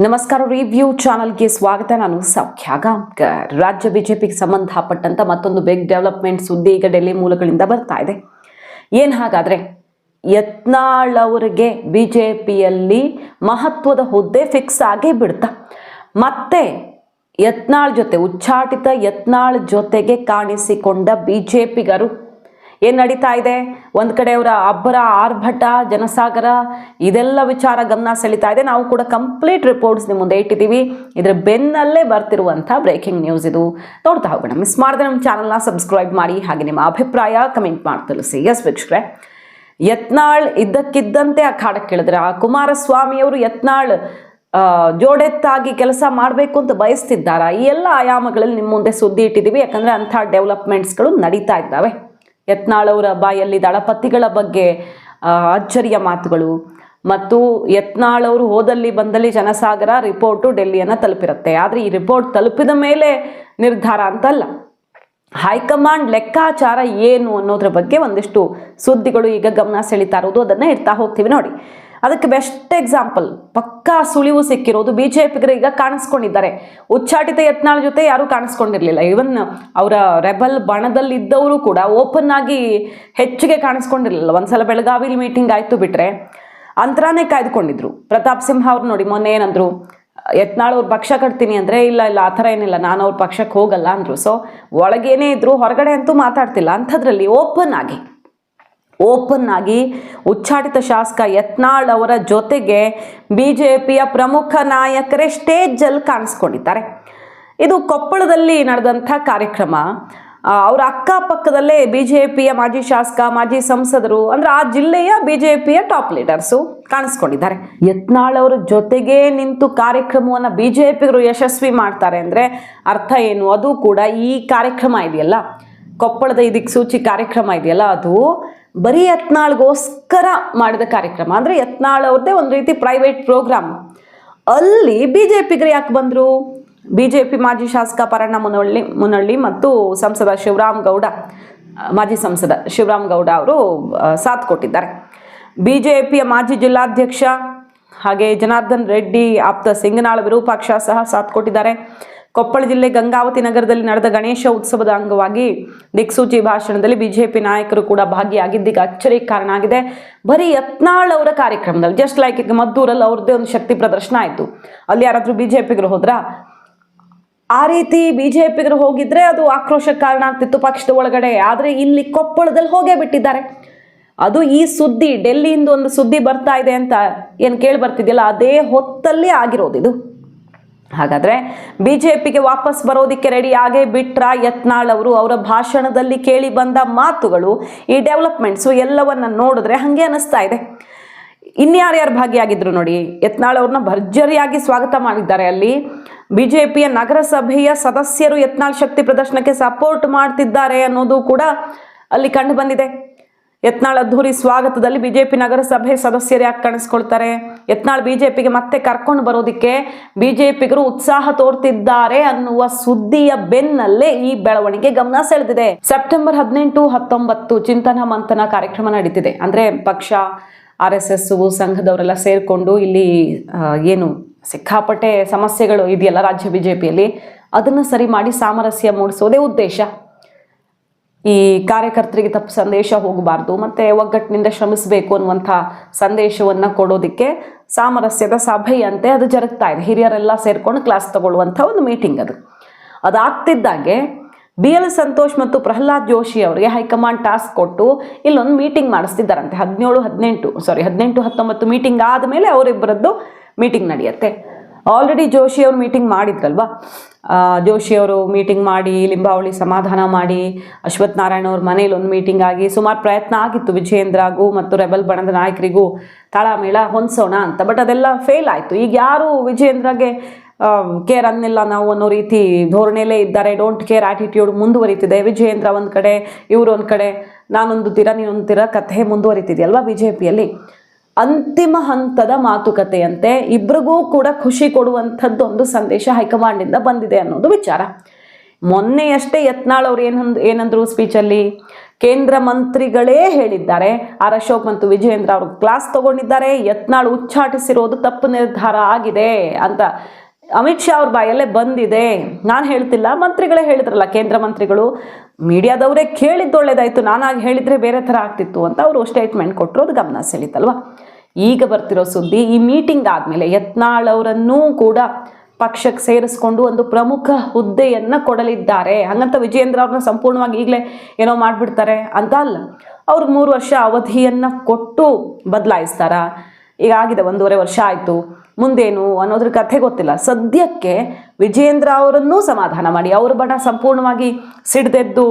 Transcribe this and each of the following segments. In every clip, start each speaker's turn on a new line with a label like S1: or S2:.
S1: ನಮಸ್ಕಾರ ರಿವ್ಯೂ ಚಾನಲ್ಗೆ ಸ್ವಾಗತ. ನಾನು ಸೌಖ್ಯ ಗಾಂಕರ್ ರಾಜ್ಯ ಬಿಜೆಪಿಗೆ ಸಂಬಂಧಪಟ್ಟಂತ ಮತ್ತೊಂದು ಬಿಗ್ ಡೆವಲಪ್ಮೆಂಟ್ ಸುದ್ದಿ ಈಗ ಡೆಲ್ಲಿ ಮೂಲಗಳಿಂದ ಬರ್ತಾ ಇದೆ. ಏನು ಹಾಗಾದ್ರೆ, ಯತ್ನಾಳ್ ಅವರಿಗೆ ಬಿ ಜೆ ಮಹತ್ವದ ಹುದ್ದೆ ಫಿಕ್ಸ್ ಆಗೇ ಬಿಡ್ತಾ. ಮತ್ತೆ ಯತ್ನಾಳ್ ಜೊತೆ, ಉಚ್ಚಾಟಿತ ಯತ್ನಾಳ್ ಜೊತೆಗೆ ಕಾಣಿಸಿಕೊಂಡ ಬಿ ಜೆ ಪಿಗರು ಏನು ನಡೀತಾ ಇದೆ? ಒಂದು ಕಡೆ ಅವರ ಅಬ್ಬರ, ಆರ್ಭಟ, ಜನಸಾಗರ, ಇದೆಲ್ಲ ವಿಚಾರ ಗಮನ ಸೆಳೀತಾ ಇದೆ. ನಾವು ಕೂಡ ಕಂಪ್ಲೀಟ್ ರಿಪೋರ್ಟ್ಸ್ ನಿಮ್ಮ ಮುಂದೆ ಇಟ್ಟಿದ್ದೀವಿ. ಇದರ ಬೆನ್ನಲ್ಲೇ ಬರ್ತಿರುವಂಥ ಬ್ರೇಕಿಂಗ್ ನ್ಯೂಸ್ ಇದು. ನೋಡ್ತಾ ಹೋಗೋಣ. ಮಿಸ್ ಮಾಡಿದ್ರೆ ನಮ್ಮ ಚಾನಲ್ನ ಸಬ್ಸ್ಕ್ರೈಬ್ ಮಾಡಿ. ಹಾಗೆ ನಿಮ್ಮ ಅಭಿಪ್ರಾಯ ಕಮೆಂಟ್ ಮಾಡಿ ತಿಳಿಸಿ. ಎಸ್ ವೀಕ್ಷಕರೇ, ಯತ್ನಾಳ್ ಇದ್ದಕ್ಕಿದ್ದಂತೆ ಅಖಾಡಕ್ಕೆ ಕೇಳಿದ್ರೆ, ಆ ಕುಮಾರಸ್ವಾಮಿಯವರು ಯತ್ನಾಳ್ ಜೋಡೆತ್ತಾಗಿ ಕೆಲಸ ಮಾಡಬೇಕು ಅಂತ ಬಯಸ್ತಿದ್ದಾರಾ? ಈ ಎಲ್ಲ ಆಯಾಮಗಳಲ್ಲಿ ನಿಮ್ಮ ಮುಂದೆ ಸುದ್ದಿ ಇಟ್ಟಿದ್ದೀವಿ. ಯಾಕಂದರೆ ಅಂಥ ಡೆವಲಪ್ಮೆಂಟ್ಸ್ಗಳು ನಡೀತಾ ಇದ್ದಾವೆ. ಯತ್ನಾಳ್ ಅವರ ಬಾಯಲ್ಲಿ ದಳಪತಿಗಳ ಬಗ್ಗೆ ಅಚ್ಚರಿಯ ಮಾತುಗಳು. ಮತ್ತು ಯತ್ನಾಳವರು ಹೋದಲ್ಲಿ ಬಂದಲ್ಲಿ ಜನಸಾಗರ ರಿಪೋರ್ಟು ಡೆಲ್ಲಿಯನ್ನು ತಲುಪಿರುತ್ತೆ. ಆದರೆ ಈ ರಿಪೋರ್ಟ್ ತಲುಪಿದ ಮೇಲೆ ನಿರ್ಧಾರ ಅಂತಲ್ಲ. ಹೈಕಮಾಂಡ್ ಲೆಕ್ಕಾಚಾರ ಏನು ಅನ್ನೋದ್ರ ಬಗ್ಗೆ ಒಂದಿಷ್ಟು ಸುದ್ದಿಗಳು ಈಗ ಗಮನ ಸೆಳೀತಾ ಇರೋದು. ಅದನ್ನು ಇಡ್ತಾ ಹೋಗ್ತೀವಿ ನೋಡಿ. ಅದಕ್ಕೆ ಬೆಸ್ಟ್ ಎಕ್ಸಾಂಪಲ್ ಪಕ್ಕಾ ಸುಳಿವು ಸಿಕ್ಕಿರೋದು ಬಿ ಜೆ ಈಗ ಕಾಣಿಸ್ಕೊಂಡಿದ್ದಾರೆ. ಉಚ್ಚಾಟಿತ ಯತ್ನಾಳ್ ಜೊತೆ ಯಾರೂ ಕಾಣಿಸ್ಕೊಂಡಿರಲಿಲ್ಲ. ಇವನ್ ಅವರ ರೆಬಲ್ ಬಣದಲ್ಲಿದ್ದವರು ಕೂಡ ಓಪನ್ ಆಗಿ ಹೆಚ್ಚಿಗೆ ಕಾಣಿಸ್ಕೊಂಡಿರಲಿಲ್ಲ. ಒಂದ್ಸಲ ಬೆಳಗಾವಿಲಿ ಮೀಟಿಂಗ್ ಆಯಿತು ಬಿಟ್ರೆ ಅಂತರಾನೇ ಕಾಯ್ದುಕೊಂಡಿದ್ರು. ಪ್ರತಾಪ್ ಸಿಂಹ ಅವ್ರು ನೋಡಿ, ಮೊನ್ನೆ ಏನಂದ್ರು, ಯತ್ನಾಳ್ ಅವ್ರ ಪಕ್ಷ ಕಟ್ತೀನಿ ಅಂದರೆ ಇಲ್ಲ ಇಲ್ಲ, ಆ ಥರ ಏನಿಲ್ಲ, ನಾನು ಅವ್ರ ಪಕ್ಷಕ್ಕೆ ಹೋಗಲ್ಲ ಅಂದರು. ಸೊ ಒಳಗೇನೆ ಇದ್ರು, ಹೊರಗಡೆ ಅಂತೂ ಮಾತಾಡ್ತಿಲ್ಲ. ಅಂಥದ್ರಲ್ಲಿ ಓಪನ್ ಆಗಿ ಓಪನ್ ಆಗಿ ಉಚ್ಚಾಟಿತ ಶಾಸಕ ಯತ್ನಾಳ್ ಅವರ ಜೊತೆಗೆ ಬಿ ಜೆ ಪಿಯ ಪ್ರಮುಖ ನಾಯಕರೇ ಸ್ಟೇಜಲ್ಲಿ ಕಾಣಿಸ್ಕೊಂಡಿದ್ದಾರೆ. ಇದು ಕೊಪ್ಪಳದಲ್ಲಿ ನಡೆದಂಥ ಕಾರ್ಯಕ್ರಮ. ಅವರ ಅಕ್ಕಪಕ್ಕದಲ್ಲೇ ಬಿ ಜೆ ಪಿಯ ಮಾಜಿ ಶಾಸಕ, ಮಾಜಿ ಸಂಸದರು, ಅಂದ್ರೆ ಆ ಜಿಲ್ಲೆಯ ಬಿ ಜೆ ಪಿಯ ಟಾಪ್ ಲೀಡರ್ಸು ಕಾಣಿಸ್ಕೊಂಡಿದ್ದಾರೆ. ಯತ್ನಾಳ್ ಅವರ ಜೊತೆಗೇ ನಿಂತು ಕಾರ್ಯಕ್ರಮವನ್ನು ಬಿ ಜೆ ಪಿಗರು ಯಶಸ್ವಿ ಮಾಡ್ತಾರೆ ಅಂದರೆ ಅರ್ಥ ಏನು? ಅದು ಕೂಡ ಈ ಕಾರ್ಯಕ್ರಮ ಇದೆಯಲ್ಲ. ಕೊಪ್ಪಳದ ಇದಕ್ಕೆ ಸೂಚಿ ಕಾರ್ಯಕ್ರಮ ಇದೆಯಲ್ಲ ಅದು, ಬರೀ ಯತ್ನಾಳ್ಗೋಸ್ಕರ ಮಾಡಿದ ಕಾರ್ಯಕ್ರಮ. ಅಂದರೆ ಯತ್ನಾಳ್ ಅವ್ರದ್ದೇ ಒಂದು ರೀತಿ ಪ್ರೈವೇಟ್ ಪ್ರೋಗ್ರಾಮ್ ಅಲ್ಲಿ ಬಿ ಜೆ ಪಿಗರು ಯಾಕೆ ಬಂದರು? ಬಿ ಜೆ ಪಿ ಮಾಜಿ ಶಾಸಕ ಪರಣ್ಣ ಮುನೊಳ್ಳಿ, ಮುನಳ್ಳಿ ಮತ್ತು ಸಂಸದ ಶಿವರಾಮ್ ಗೌಡ, ಮಾಜಿ ಸಂಸದ ಶಿವರಾಮ್ ಗೌಡ ಅವರು ಸಾಥ್ ಕೊಟ್ಟಿದ್ದಾರೆ. ಬಿ ಜೆ ಪಿಯ ಮಾಜಿ ಜಿಲ್ಲಾಧ್ಯಕ್ಷ ಹಾಗೆ ಜನಾರ್ದನ್ ರೆಡ್ಡಿ, ಆಪ್ತ ಸಿಂಗನಾಳ ವಿರೂಪಾಕ್ಷ ಸಹ ಸಾಥ್ ಕೊಟ್ಟಿದ್ದಾರೆ. ಕೊಪ್ಪಳ ಜಿಲ್ಲೆ ಗಂಗಾವತಿ ನಗರದಲ್ಲಿ ನಡೆದ ಗಣೇಶ ಉತ್ಸವದ ಅಂಗವಾಗಿ ದಿಕ್ಸೂಚಿ ಭಾಷಣದಲ್ಲಿ ಬಿಜೆಪಿ ನಾಯಕರು ಕೂಡ ಭಾಗಿಯಾಗಿದ್ದೀಗ ಅಚ್ಚರಿ ಕಾರಣ ಆಗಿದೆ ಬರೀ ಯತ್ನಾಳ್ ಅವರ ಕಾರ್ಯಕ್ರಮದಲ್ಲಿ ಜಸ್ಟ್ ಲೈಕ್ ಈಗ ಮದ್ದೂರಲ್ಲಿ ಅವ್ರದ್ದೇ ಒಂದು ಶಕ್ತಿ ಪ್ರದರ್ಶನ ಆಯಿತು. ಅಲ್ಲಿ ಯಾರಾದರೂ ಬಿಜೆಪಿಗರು ಹೋದ್ರ? ಆ ರೀತಿ ಬಿಜೆಪಿಗರು ಹೋಗಿದ್ರೆ ಅದು ಆಕ್ರೋಶಕ್ಕೆ ಕಾರಣ ಆಗ್ತಿತ್ತು ಪಕ್ಷದ ಒಳಗಡೆ. ಆದರೆ ಇಲ್ಲಿ ಕೊಪ್ಪಳದಲ್ಲಿ ಹೋಗೇ ಬಿಟ್ಟಿದ್ದಾರೆ. ಅದು ಈ ಸುದ್ದಿ, ಡೆಲ್ಲಿಯಿಂದ ಒಂದು ಸುದ್ದಿ ಬರ್ತಾ ಇದೆ ಅಂತ ಏನು ಕೇಳಿ ಬರ್ತಿದೆಯಲ್ಲ, ಅದೇ ಹೊತ್ತಲ್ಲಿ ಆಗಿರೋದು ಇದು. ಹಾಗಾದ್ರೆ ಬಿಜೆಪಿಗೆ ವಾಪಸ್ ಬರೋದಿಕ್ಕೆ ರೆಡಿ ಆಗೇ ಬಿಟ್ರ ಯತ್ನಾಳ್ ಅವರು? ಅವರ ಭಾಷಣದಲ್ಲಿ ಕೇಳಿ ಬಂದ ಮಾತುಗಳು, ಈ ಡೆವಲಪ್ಮೆಂಟ್ಸು ಎಲ್ಲವನ್ನ ನೋಡಿದ್ರೆ ಹಾಗೆ ಅನಿಸ್ತಾ ಇದೆ. ಇನ್ಯಾರ್ಯಾರು ಭಾಗಿಯಾಗಿದ್ರು ನೋಡಿ, ಯತ್ನಾಳ್ ಅವ್ರನ್ನ ಭರ್ಜರಿಯಾಗಿ ಸ್ವಾಗತ ಮಾಡಿದ್ದಾರೆ ಅಲ್ಲಿ. ಬಿಜೆಪಿಯ ನಗರಸಭೆಯ ಸದಸ್ಯರು ಯತ್ನಾಳ್ ಶಕ್ತಿ ಪ್ರದರ್ಶನಕ್ಕೆ ಸಪೋರ್ಟ್ ಮಾಡ್ತಿದ್ದಾರೆ ಅನ್ನೋದು ಕೂಡ ಅಲ್ಲಿ ಕಂಡು ಬಂದಿದೆ. ಯತ್ನಾಳ್ ಅದ್ಧೂರಿ ಸ್ವಾಗತದಲ್ಲಿ ಬಿಜೆಪಿ ನಗರಸಭೆ ಸದಸ್ಯರು ಯಾಕೆ ಕಾಣಿಸ್ಕೊಳ್ತಾರೆ? ಯತ್ನಾಳ್ ಬಿಜೆಪಿಗೆ ಮತ್ತೆ ಕರ್ಕೊಂಡು ಬರೋದಿಕ್ಕೆ ಬಿಜೆಪಿಗರು ಉತ್ಸಾಹ ತೋರ್ತಿದ್ದಾರೆ ಅನ್ನುವ ಸುದ್ದಿಯ ಬೆನ್ನಲ್ಲೇ ಈ ಬೆಳವಣಿಗೆ ಗಮನ ಸೆಳೆದಿದೆ. ಸೆಪ್ಟೆಂಬರ್ ಹದಿನೆಂಟು, ಹತ್ತೊಂಬತ್ತು ಚಿಂತನ ಮಂಥನ ಕಾರ್ಯಕ್ರಮ ನಡೀತಿದೆ. ಅಂದ್ರೆ ಪಕ್ಷ, ಆರ್ ಎಸ್ ಎಸ್ ಸಂಘದವರೆಲ್ಲ ಸೇರಿಕೊಂಡು ಇಲ್ಲಿ ಏನು ಸಿಕ್ಕಾಪಟ್ಟೆ ಸಮಸ್ಯೆಗಳು ಇದೆಯಲ್ಲ ರಾಜ್ಯ ಬಿಜೆಪಿಯಲ್ಲಿ. ಅದನ್ನು ಸರಿ ಮಾಡಿ ಸಾಮರಸ್ಯ ಮೂಡಿಸೋದೇ ಉದ್ದೇಶ. ಈ ಕಾರ್ಯಕರ್ತರಿಗೆ ತಪ್ಪು ಸಂದೇಶ ಹೋಗಬಾರ್ದು, ಮತ್ತೆ ಒಗ್ಗಟ್ಟಿನಿಂದ ಶ್ರಮಿಸಬೇಕು ಅನ್ನುವಂಥ ಸಂದೇಶವನ್ನು ಕೊಡೋದಕ್ಕೆ ಸಾಮರಸ್ಯದ ಸಭೆಯಂತೆ ಅದು ಜರುಗ್ತಾ ಇದೆ. ಹಿರಿಯರೆಲ್ಲ ಸೇರ್ಕೊಂಡು ಕ್ಲಾಸ್ ತಗೊಳ್ಳುವಂಥ ಒಂದು ಮೀಟಿಂಗ್ ಅದು. ಅದಾಗ್ತಿದ್ದಾಗೆ ಬಿ ಎಲ್ ಸಂತೋಷ್ ಮತ್ತು ಪ್ರಹ್ಲಾದ್ ಜೋಶಿ ಅವರಿಗೆ ಹೈಕಮಾಂಡ್ ಟಾಸ್ಕ್ ಕೊಟ್ಟು ಇಲ್ಲೊಂದು ಮೀಟಿಂಗ್ ಮಾಡಿಸ್ತಿದ್ದಾರಂತೆ. ಹದಿನೇಳು, ಹದಿನೆಂಟು ಸಾರಿ ಹದಿನೆಂಟು, ಹತ್ತೊಂಬತ್ತು ಮೀಟಿಂಗ್ ಆದಮೇಲೆ ಅವರಿಬ್ಬರದ್ದು ಮೀಟಿಂಗ್ ನಡೆಯುತ್ತೆ. ಆಲ್ರೆಡಿ ಜೋಶಿ ಅವರು ಮೀಟಿಂಗ್ ಮಾಡಿದ್ರಲ್ವಾ? ಆ, ಜೋಶಿ ಅವರು ಮೀಟಿಂಗ್ ಮಾಡಿ ಲಿಂಬಾವಳಿ ಸಮಾಧಾನ ಮಾಡಿ ಅಶ್ವಥ್ ನಾರಾಯಣ ಅವ್ರ ಮನೇಲಿ ಒಂದು ಮೀಟಿಂಗ್ ಆಗಿ ಸುಮಾರು ಪ್ರಯತ್ನ ಆಗಿತ್ತು ವಿಜಯೇಂದ್ರಗೂ ಮತ್ತು ರೆಬಲ್ ಬಣದ ನಾಯಕರಿಗೂ ತಾಳಮೇಳ ಹೊಂದಿಸೋಣ ಅಂತ. ಬಟ್ ಅದೆಲ್ಲ ಫೇಲ್ ಆಯಿತು. ಈಗ ಯಾರು ವಿಜಯೇಂದ್ರಗೆ ಕೇರ್ ಅನ್ನಿಲ್ಲ ನಾವು ಅನ್ನೋ ರೀತಿ ಧೋರಣೆಯಲ್ಲೇ ಇದ್ದಾರೆ. ಡೋಂಟ್ ಕೇರ್ ಆಟಿಟ್ಯೂಡ್ ಮುಂದುವರಿತಿದೆ. ವಿಜಯೇಂದ್ರ ಒಂದು ಕಡೆ ಇವರು ಒಂದು ಕಡೆ ನಾನೊಂದು ತೀರ ನೀನೊಂದು ತೀರ ಕಥೆ ಮುಂದುವರಿತಿದೆಯಲ್ವಾ ಬಿ ಜೆ ಪಿಯಲ್ಲಿ ಅಂತಿಮ ಹಂತದ ಮಾತುಕತೆಯಂತೆ ಇಬ್ರಿಗೂ ಕೂಡ ಖುಷಿ ಕೊಡುವಂಥದ್ದು ಒಂದು ಸಂದೇಶ ಹೈಕಮಾಂಡಿಂದ ಬಂದಿದೆ ಅನ್ನೋದು ವಿಚಾರ. ಮೊನ್ನೆಯಷ್ಟೇ ಯತ್ನಾಳ್ ಅವ್ರು ಏನಂದ್ ಏನಂದ್ರು ಸ್ಪೀಚಲ್ಲಿ? ಕೇಂದ್ರ ಮಂತ್ರಿಗಳೇ ಹೇಳಿದ್ದಾರೆ. ಆರ್ ಅಶೋಕ್ ಮತ್ತು ವಿಜಯೇಂದ್ರ ಅವರು ಕ್ಲಾಸ್ ತಗೊಂಡಿದ್ದಾರೆ. ಯತ್ನಾಳ್ ಉಚ್ಚಾಟಿಸಿರೋದು ತಪ್ಪು ನಿರ್ಧಾರ ಆಗಿದೆ ಅಂತ ಅಮಿತ್ ಶಾ ಅವ್ರ ಬಾಯಲ್ಲೇ ಬಂದಿದೆ. ನಾನು ಹೇಳ್ತಿಲ್ಲ, ಮಂತ್ರಿಗಳೇ ಹೇಳಿದ್ರಲ್ಲ, ಕೇಂದ್ರ ಮಂತ್ರಿಗಳು. ಮೀಡಿಯಾದವರೇ ಕೇಳಿದ್ದು ಒಳ್ಳೇದಾಯಿತು, ನಾನಾಗಿ ಹೇಳಿದರೆ ಬೇರೆ ಥರ ಆಗ್ತಿತ್ತು ಅಂತ ಅವರು ಸ್ಟೇಟ್ಮೆಂಟ್ ಕೊಟ್ಟರು ಅದು ಗಮನ ಸೆಳೀತಲ್ವಾ? ಈಗ ಬರ್ತಿರೋ ಸುದ್ದಿ, ಈ ಮೀಟಿಂಗ್ ಆದಮೇಲೆ ಯತ್ನಾಳ್ ಅವರನ್ನೂ ಕೂಡ ಪಕ್ಷಕ್ಕೆ ಸೇರಿಸ್ಕೊಂಡು ಒಂದು ಪ್ರಮುಖ ಹುದ್ದೆಯನ್ನು ಕೊಡಲಿದ್ದಾರೆ. ಹಾಗಂತ ವಿಜಯೇಂದ್ರ ಅವ್ರನ್ನ ಸಂಪೂರ್ಣವಾಗಿ ಈಗಲೇ ಏನೋ ಮಾಡಿಬಿಡ್ತಾರೆ ಅಂತ ಅಲ್ಲ. ಅವ್ರು ಮೂರು ವರ್ಷ ಅವಧಿಯನ್ನು ಕೊಟ್ಟು ಬದಲಾಯಿಸ್ತಾರ? ಈಗ ಆಗಿದೆ, ಒಂದೂವರೆ ವರ್ಷ ಆಯಿತು. ಮುಂದೇನು ಅನ್ನೋದ್ರ ಕಥೆ ಗೊತ್ತಿಲ್ಲ. ಸದ್ಯಕ್ಕೆ ವಿಜೇಂದ್ರ ಅವರನ್ನೂ ಸಮಾಧಾನ ಮಾಡಿ. ಅವ್ರ ಬಣ ಸಂಪೂರ್ಣವಾಗಿ ಸಿಡ್ದೆದ್ದು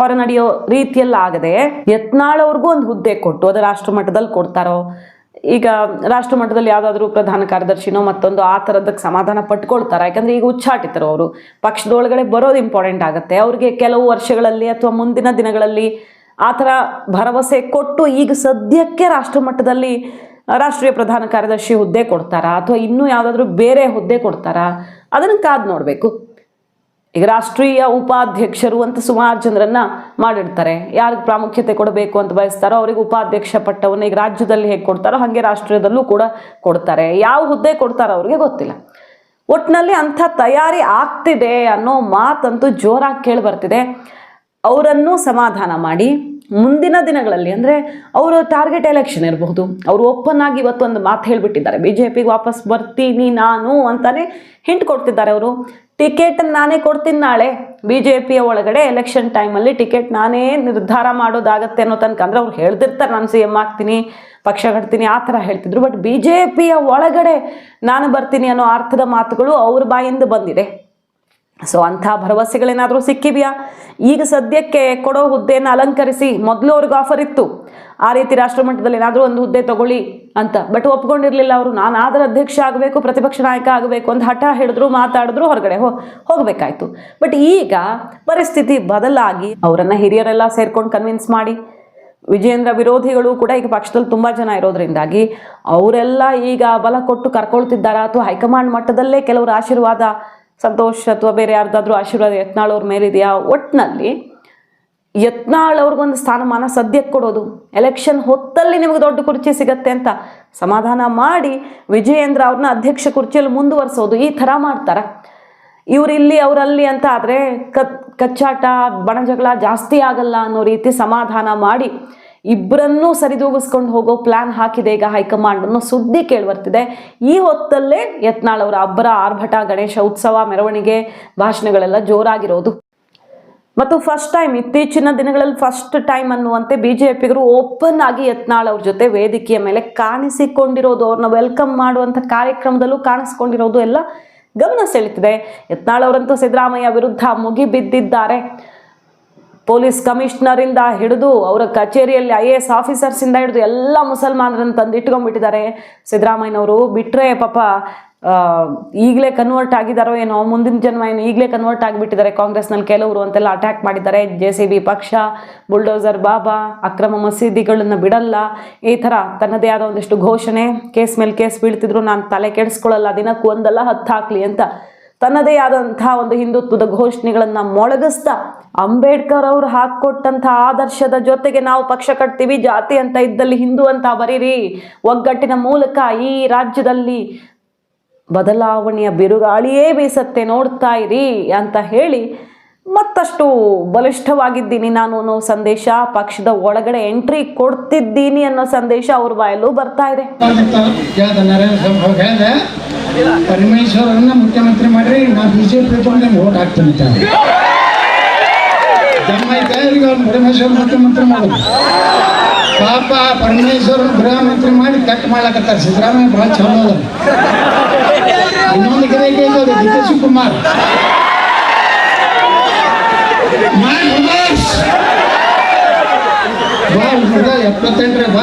S1: ಹೊರ ನಡೆಯೋ ರೀತಿಯೆಲ್ಲ ಆಗದೆ ಯತ್ನಾಳವ್ರಿಗೂ ಒಂದು ಹುದ್ದೆ ಕೊಟ್ಟು ಅದು ರಾಷ್ಟ್ರ ಮಟ್ಟದಲ್ಲಿ ಕೊಡ್ತಾರೋ, ಈಗ ರಾಷ್ಟ್ರ ಮಟ್ಟದಲ್ಲಿ ಯಾವುದಾದ್ರೂ ಪ್ರಧಾನ ಕಾರ್ಯದರ್ಶಿನೋ ಮತ್ತೊಂದು ಆ ಥರದಕ್ಕೆ ಸಮಾಧಾನ ಪಟ್ಕೊಳ್ತಾರೆ? ಯಾಕಂದ್ರೆ ಈಗ ಉಚ್ಚಾಟಿತರು ಅವರು. ಪಕ್ಷದೊಳಗಡೆ ಬರೋದು ಇಂಪಾರ್ಟೆಂಟ್ ಆಗುತ್ತೆ. ಅವ್ರಿಗೆ ಕೆಲವು ವರ್ಷಗಳಲ್ಲಿ ಅಥವಾ ಮುಂದಿನ ದಿನಗಳಲ್ಲಿ ಆ ಥರ ಭರವಸೆ ಕೊಟ್ಟು ಈಗ ಸದ್ಯಕ್ಕೆ ರಾಷ್ಟ್ರ ಮಟ್ಟದಲ್ಲಿ ರಾಷ್ಟ್ರೀಯ ಪ್ರಧಾನ ಕಾರ್ಯದರ್ಶಿ ಹುದ್ದೆ ಕೊಡ್ತಾರಾ? ಅಥವಾ ಇನ್ನೂ ಯಾವುದಾದ್ರೂ ಬೇರೆ ಹುದ್ದೆ ಕೊಡ್ತಾರಾ? ಅದನ್ನು ಕಾದು ನೋಡಬೇಕು. ಈಗ ರಾಷ್ಟ್ರೀಯ ಉಪಾಧ್ಯಕ್ಷರು ಅಂತ ಸುಮಾರು ಜನರನ್ನು ಮಾಡಿರ್ತಾರೆ. ಯಾರಿಗೆ ಪ್ರಾಮುಖ್ಯತೆ ಕೊಡಬೇಕು ಅಂತ ಬಯಸ್ತಾರೋ ಅವರಿಗೆ ಉಪಾಧ್ಯಕ್ಷ ಪಟ್ಟವನ್ನು ಈಗ ರಾಜ್ಯದಲ್ಲಿ ಹೇಗೆ ಕೊಡ್ತಾರೋ ಹಾಗೆ ರಾಷ್ಟ್ರೀಯದಲ್ಲೂ ಕೂಡ ಕೊಡ್ತಾರೆ. ಯಾವ ಹುದ್ದೆ ಕೊಡ್ತಾರೋ ಅವ್ರಿಗೆ ಗೊತ್ತಿಲ್ಲ. ಒಟ್ಟಿನಲ್ಲಿ ಅಂಥ ತಯಾರಿ ಆಗ್ತಿದೆ ಅನ್ನೋ ಮಾತಂತೂ ಜೋರಾಗಿ ಕೇಳಿ ಬರ್ತಿದೆ. ಅವರನ್ನು ಸಮಾಧಾನ ಮಾಡಿ ಮುಂದಿನ ದಿನಗಳಲ್ಲಿ ಅಂದರೆ ಅವರು ಟಾರ್ಗೆಟ್ ಎಲೆಕ್ಷನ್ ಇರಬಹುದು. ಅವರು ಓಪನ್ ಆಗಿ ಇವತ್ತು ಒಂದು ಮಾತು ಹೇಳಿಬಿಟ್ಟಿದ್ದಾರೆ. ಬಿ ಜೆ ಪಿಗೆ ವಾಪಸ್ ಬರ್ತೀನಿ ನಾನು ಅಂತಲೇ ಹಿಂಟ್ ಕೊಡ್ತಿದ್ದಾರೆ ಅವರು. ಟಿಕೆಟ್ ನಾನೇ ಕೊಡ್ತೀನಿ ನಾಳೆ. ಬಿ ಜೆ ಪಿಯ ಒಳಗಡೆ ಎಲೆಕ್ಷನ್ ಟೈಮಲ್ಲಿ ಟಿಕೆಟ್ ನಾನೇ ನಿರ್ಧಾರ ಮಾಡೋದಾಗತ್ತೆ ಅನ್ನೋ ತನಕ ಅಂದರೆ ಅವ್ರು ಹೇಳ್ದಿರ್ತಾರೆ ನಾನು ಸಿ ಎಂ ಆಗ್ತೀನಿ, ಪಕ್ಷ ಕಟ್ತೀನಿ, ಆ ಥರ ಹೇಳ್ತಿದ್ರು. ಬಟ್ ಬಿ ಜೆ ಪಿಯ ಒಳಗಡೆ ನಾನು ಬರ್ತೀನಿ ಅನ್ನೋ ಅರ್ಥದ ಮಾತುಗಳು ಅವ್ರ ಬಾಯಿಂದ ಬಂದಿದೆ. ಸೊ ಅಂಥ ಭರವಸೆಗಳೇನಾದರೂ ಸಿಕ್ಕಿವೆಯಾ ಈಗ ಸದ್ಯಕ್ಕೆ ಕೊಡೋ ಹುದ್ದೆಯನ್ನು ಅಲಂಕರಿಸಿ ಮೊದಲು ಅವ್ರಿಗೆ ಆಫರ್ ಇತ್ತು. ಆ ರೀತಿ ರಾಷ್ಟ್ರ ಮಟ್ಟದಲ್ಲಿ ಏನಾದರೂ ಒಂದು ಹುದ್ದೆ ತಗೊಳ್ಳಿ ಅಂತ. ಬಟ್ ಒಪ್ಕೊಂಡಿರಲಿಲ್ಲ ಅವರು. ನಾನು ಆದ್ರೆ ಅಧ್ಯಕ್ಷ ಆಗಬೇಕು, ಪ್ರತಿಪಕ್ಷ ನಾಯಕ ಆಗಬೇಕು ಅಂತ ಹಠ ಹಿಡಿದ್ರು ಮಾತಾಡಿದ್ರು, ಹೊರಗಡೆ ಹೋ, ಹೋಗಬೇಕಾಯ್ತು. ಬಟ್ ಈಗ ಪರಿಸ್ಥಿತಿ ಬದಲಾಗಿ ಅವರನ್ನು ಹಿರಿಯರೆಲ್ಲ ಸೇರ್ಕೊಂಡು ಕನ್ವಿನ್ಸ್ ಮಾಡಿ. ವಿಜೇಂದ್ರ ವಿರೋಧಿಗಳು ಕೂಡ ಈಗ ಪಕ್ಷದಲ್ಲಿ ತುಂಬ ಜನ ಇರೋದ್ರಿಂದಾಗಿ ಅವರೆಲ್ಲ ಈಗ ಬಲ ಕೊಟ್ಟು ಕರ್ಕೊಳ್ತಿದ್ದಾರಾ? ಅಥವಾ ಹೈಕಮಾಂಡ್ ಮಟ್ಟದಲ್ಲೇ ಕೆಲವರು ಆಶೀರ್ವಾದ ಸಂತೋಷ್ ಅಥವಾ ಬೇರೆ ಯಾರ್ದಾದ್ರೂ ಆಶೀರ್ವಾದ ಯತ್ನಾಳ್ ಅವ್ರ ಮೇಲಿದೆಯಾ? ಒಟ್ಟಿನಲ್ಲಿ ಯತ್ನಾಳ್ ಅವ್ರಿಗೊಂದು ಸ್ಥಾನಮಾನ ಸದ್ಯಕ್ಕೆ ಕೊಡೋದು, ಎಲೆಕ್ಷನ್ ಹೊತ್ತಲ್ಲಿ ನಿಮಗೆ ದೊಡ್ಡ ಕುರ್ಚಿ ಸಿಗತ್ತೆ ಅಂತ ಸಮಾಧಾನ ಮಾಡಿ ವಿಜಯೇಂದ್ರ ಅವ್ರನ್ನ ಅಧ್ಯಕ್ಷ ಕುರ್ಚಿಯಲ್ಲಿ ಮುಂದುವರಿಸೋದು, ಈ ಥರ ಮಾಡ್ತಾರೆ? ಇವರಿಲ್ಲಿ ಅವರಲ್ಲಿ ಅಂತ ಆದರೆ ಕಚ್ಚಾಟ, ಬಣಜಗಳ ಜಾಸ್ತಿ ಆಗಲ್ಲ ಅನ್ನೋ ರೀತಿ ಸಮಾಧಾನ ಮಾಡಿ ಇಬ್ಬರನ್ನೂ ಸರಿದೂಗಿಸ್ಕೊಂಡು ಹೋಗೋ ಪ್ಲಾನ್ ಹಾಕಿದೆ ಈಗ ಹೈಕಮಾಂಡ್ ಅನ್ನೋ ಸುದ್ದಿ ಕೇಳಿಬರ್ತಿದೆ ಈ ಹೊತ್ತಲ್ಲೇ ಯತ್ನಾಳ್ ಅವರ ಅಬ್ಬರ ಆರ್ಭಟ, ಗಣೇಶ ಉತ್ಸವ ಮೆರವಣಿಗೆ ಭಾಷಣಗಳೆಲ್ಲ ಜೋರಾಗಿರೋದು. ಮತ್ತು ಫಸ್ಟ್ ಟೈಮ್ ಇತ್ತೀಚಿನ ದಿನಗಳಲ್ಲಿ ಫಸ್ಟ್ ಟೈಮ್ ಅನ್ನುವಂತೆ ಬಿ ಜೆ ಪಿಗರು ಓಪನ್ ಆಗಿ ಯತ್ನಾಳ್ ಅವ್ರ ಜೊತೆ ವೇದಿಕೆಯ ಮೇಲೆ ಕಾಣಿಸಿಕೊಂಡಿರೋದು. ಅವ್ರನ್ನ ವೆಲ್ಕಮ್ ಮಾಡುವಂಥ ಕಾರ್ಯಕ್ರಮದಲ್ಲೂ ಕಾಣಿಸ್ಕೊಂಡಿರೋದು ಎಲ್ಲ ಗಮನ ಸೆಳೀತಿದೆ. ಯತ್ನಾಳ್ ಅವರಂತೂ ಸಿದ್ದರಾಮಯ್ಯ ವಿರುದ್ಧ ಮುಗಿಬಿದ್ದಿದ್ದಾರೆ. ಪೊಲೀಸ್ ಕಮಿಷನರಿಂದ ಹಿಡಿದು ಅವರ ಕಚೇರಿಯಲ್ಲಿ ಐ ಎ ಎಸ್ ಆಫೀಸರ್ಸಿಂದ ಹಿಡಿದು ಎಲ್ಲ ಮುಸಲ್ಮಾನರನ್ನು ತಂದು ಇಟ್ಕೊಂಡ್ಬಿಟ್ಟಿದ್ದಾರೆ ಸಿದ್ದರಾಮಯ್ಯನವರು ಬಿಟ್ಟರೆ ಪಾಪ ಈಗಲೇ ಕನ್ವರ್ಟ್ ಆಗಿದ್ದಾರೋ ಏನೋ, ಮುಂದಿನ ಜನ್ಮ ಏನು ಈಗಲೇ ಕನ್ವರ್ಟ್ ಆಗಿಬಿಟ್ಟಿದ್ದಾರೆ. ಕಾಂಗ್ರೆಸ್ನಲ್ಲಿ ಕೆಲವರು ಅಂತೆಲ್ಲ ಅಟ್ಯಾಕ್ ಮಾಡಿದ್ದಾರೆ. ಜೆ ಸಿ ಬಿ ಪಕ್ಷ ಬುಲ್ಡೋಸರ್ ಬಾಬಾ, ಅಕ್ರಮ ಮಸೀದಿಗಳನ್ನು ಬಿಡಲ್ಲ. ಈ ಥರ ತನ್ನದೇ ಆದ ಒಂದಿಷ್ಟು ಘೋಷಣೆ. ಕೇಸ್ ಮೇಲೆ ಕೇಸ್ ಬೀಳ್ತಿದ್ರು, ನಾನು ತಲೆ ಕೆಡಿಸ್ಕೊಳ್ಳಲ್ಲ, ದಿನಕ್ಕೆ ಒಂದಲ್ಲ ಹತ್ತು ಹಾಕ್ಲಿ ಅಂತ ತನ್ನದೇ ಆದಂತಹ ಒಂದು ಹಿಂದುತ್ವದ ಘೋಷಣೆಗಳನ್ನು ಮೊಳಗಿಸ್ತಾ ಅಂಬೇಡ್ಕರ್ ಅವರು ಹಾಕಿಕೊಟ್ಟಂತಹ ಆದರ್ಶದ ಜೊತೆಗೆ ನಾವು ಪಕ್ಷ ಕಟ್ತೀವಿ, ಜಾತಿ ಅಂತ ಇದ್ದಲ್ಲಿ ಹಿಂದೂ ಅಂತ ಬರೀರಿ. ಒಗ್ಗಟ್ಟಿನ ಮೂಲಕ ಈ ರಾಜ್ಯದಲ್ಲಿ ಬದಲಾವಣೆಯ ಬಿರುಗಾಳಿಯೇ ಬೀಸತ್ತೆ ನೋಡ್ತಾ ಇರಿ ಅಂತ ಹೇಳಿ ಮತ್ತಷ್ಟು ಬಲಿಷ್ಠವಾಗಿದ್ದೀನಿ ನಾನು ಅನ್ನೋ ಸಂದೇಶ ಪಕ್ಷದ ಒಳಗಡೆ ಎಂಟ್ರಿ ಕೊಡ್ತಿದ್ದೀನಿ ಅನ್ನೋ ಸಂದೇಶ ಅವ್ರ ಬಾಯಲ್ಲೂ ಬರ್ತಾ ಇದೆ.
S2: ಪರಮೇಶ್ವರನ್ನ ಮುಖ್ಯಮಂತ್ರಿ ಮಾಡ್ರಿ, ನಾ ಬಿಜೆಪಿ ಓಟ್ ಹಾಕ್ತೀನಿ ಪರಮೇಶ್ವರ ಮುಖ್ಯಮಂತ್ರಿ ಮಾಡೋದು ಪಾಪ ಪರಮೇಶ್ವರನ ಗೃಹ ಮಂತ್ರಿ ಮಾಡಿ ಕಟ್ ಮಾಡ್ಲಾಕತ್ತಾರ. ಸಿದ್ದರಾಮಯ್ಯ ಭಾಳ ಚಲೋ ಇನ್ನೊಂದು ಕಡೆ ಕೇಳಿದ ಡಿ ಕೆ ಎಪ್ಪತ್ತೆಂಟರ ಬಾ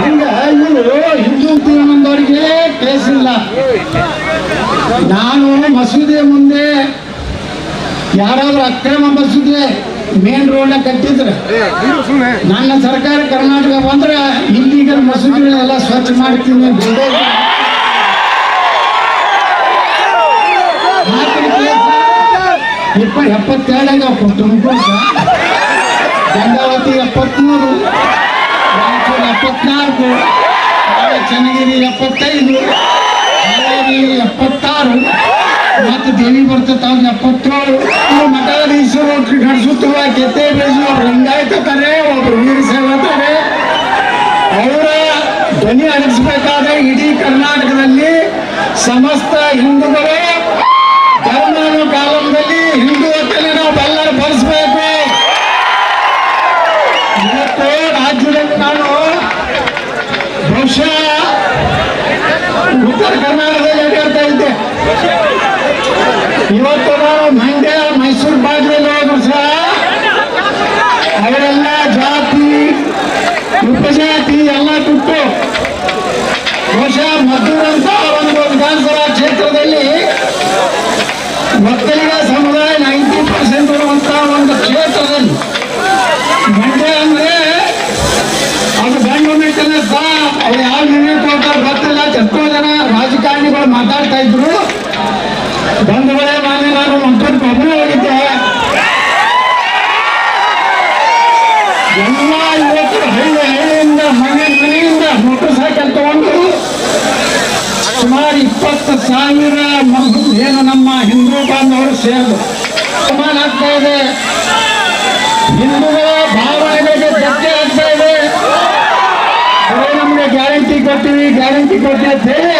S2: ಹಿಂಗ ಇವರು ಹಿಂದೂ ಮಂದವರಿಗೆ ಕೇಸಿಲ್ಲ. ನಾನು ಮಸೂದೆ ಮುಂದೆ ಯಾರಾದರೂ ಅಕ್ರಮ ಮಸೂದೆ ಮೇನ್ ರೋಡ್ ಕಟ್ಟಿದ್ರೆ, ನನ್ನ ಸರ್ಕಾರ ಕರ್ನಾಟಕ ಬಂದ್ರೆ ಇಲ್ಲಿಗಲ್ ಮಸೂದೆಗಳನ್ನೆಲ್ಲ ಸ್ವಚ್ಛ ಮಾಡ್ತೀನಿ ಇಪ್ಪ ಎಪ್ಪತ್ತೆರಡಾಗ ತುಮಕೂರು ಗಂಗಾವತಿ ಎಪ್ಪತ್ಮೂರು, ರಾಯಚೂರು ಎಪ್ಪತ್ನಾಲ್ಕು ಚನ್ನಗಿರಿ ಎಪ್ಪತ್ತೈದು ಎಪ್ಪತ್ತಾರು, ಮತ್ತು ದೇವಿ ಬರ್ತತಾವ್ ಎಪ್ಪತ್ತೇಳು. ಇವ್ರು ಮಠಾಧೀಶರು ನಡೆಸುತ್ತಿರುವ ಕೆತ್ತೆ ಬೇಜು ಹಿಂಗಾಯ್ತಾರೆ ಒಬ್ರು ವೀರ ಸೇವತಾರೆ ಅವರ ಧ್ವನಿ ಅನಿಸ್ಬೇಕಾದ್ರೆ ಇಡೀ ಕರ್ನಾಟಕದಲ್ಲಿ ಸಮಸ್ತ ಹಿಂದೂಗಳು ಧರ್ಮದ ಕಾಲದಲ್ಲಿ ಹಿಂದೂ ಹೊತ್ತಲ್ಲಿ ನಾವು ಬೆಲ್ಲರ ಬರೆಸ್ಬೇಕು ಇವತ್ತು ರಾಜ್ಯದಲ್ಲಿ ನಾನು ಬಹುಶಃ ಉತ್ತರ ಕರ್ನಾಟಕದಲ್ಲಿ ಅಡ್ಡಾಡ್ತಾ ಇದ್ದೆ ಇವತ್ತು ನಾವು ಮಂಡ್ಯ, ಮೈಸೂರು ಭಾಗದಲ್ಲಿ ಹೋದ್ರು ಸಹ ಅವರೆಲ್ಲ ಜಾತಿ, ಉಪಜಾತಿ ಎಲ್ಲ ಬಿಟ್ಟು ಬಹುಶಃ ಮದ್ದೂರಂತ ಒಂದು ವಿಧಾನಸಭಾ ಕ್ಷೇತ್ರದಲ್ಲಿ ಒಕ್ಕಲಿಗ ಸಮುದಾಯ ನೈಂಟಿ ಪರ್ಸೆಂಟ್ ಇರುವಂತ ಒಂದು ಕ್ಷೇತ್ರದಲ್ಲಿ ಮಂಡ್ಯ ಅಂದ್ರೆ ಅದು ಬೆಂಗಳೂರಿನ ಸಹ ಅವ್ರು ಯಾವ ನಿರ್ಣಯ ಕೊಡ್ತಾರೆ ಗೊತ್ತಿಲ್ಲ ಎಷ್ಟೋ ಜನ ರಾಜಕಾರಣಿಗಳು ಮಾತಾಡ್ತಾ ಇದ್ರು ಬಂಧುಗಳೇ ಮಾನ್ಯ ನಾನು ಮಂತ್ರಿ ಒಬ್ಬನೇ ಹೋಗಿದ್ದೆ ಎಲ್ಲ ಯುವಕರು ಹಳ್ಳಿ ಹಳ್ಳಿಯಿಂದ ಮನೆ ಮನೆಯಿಂದ ಮೋಟರ್ ಸೈಕಲ್ ತಗೊಂಡು ಸುಮಾರು ಇಪ್ಪತ್ತು ಸಾವಿರ ಏನು ನಮ್ಮ ಹಿಂದೂ ಬಾಂಧವರು ಸೇರಿದ್ರು ಸಮಾನ ಆಗ್ತಾ ಇದೆ. ಹಿಂದೂಗಳ ಭಾವನೆಗಳಿಗೆ ಧಕ್ಕೆ ಆಗ್ತಾ ಇದೆ? ಬರೀ ನಮಗೆ ಗ್ಯಾರಂಟಿ ಕೊಟ್ಟಿವಿ ಗ್ಯಾರಂಟಿ ಕೊಟ್ಟಿವಿ ಅಂತ ಹೇಳಿ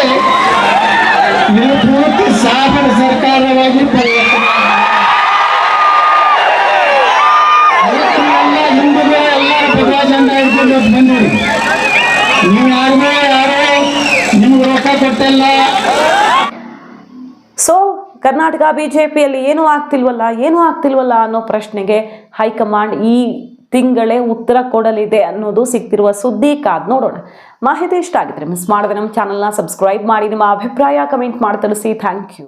S2: ಪೂರ್ತಿ ಸಾಗರ ಸರ್ಕಾರವಾಗಿ ಪರಿವರ್ತನೆ ಹಿಂದೂಗಳು ಬಂದಿರಿ. ನೀವು ಯಾರೇ ಯಾರೋ ನಿಮ್ಗೆ ರೊಕ್ಕ ಕೊಟ್ಟಿಲ್ಲ.
S1: ಸೊ ಜೆ ಪಿಯಲ್ಲಿ ಏನೂ ಆಗ್ತಿಲ್ವಲ್ಲ ಏನೂ ಆಗ್ತಿಲ್ವಲ್ಲ ಅನ್ನೋ ಪ್ರಶ್ನೆಗೆ ಹೈಕಮಾಂಡ್ ಈ ತಿಂಗಳೇ ಉತ್ತರ ಕೊಡಲಿದೆ ಅನ್ನೋದು ಸಿಗ್ತಿರುವ ಸುದ್ದಿ ಕಾದ್ ನೋಡೋಣ. ಮಾಹಿತಿ ಇಷ್ಟ ಆಗಿದ್ರೆ ಮಿಸ್ ಮಾಡಿದ್ರೆ ನಮ್ಮ ಚಾನಲ್ನ ಸಬ್ಸ್ಕ್ರೈಬ್ ಮಾಡಿ, ನಿಮ್ಮ ಅಭಿಪ್ರಾಯ ಕಮೆಂಟ್ ಮಾಡಿ ತಿಳಿಸಿ. Thank you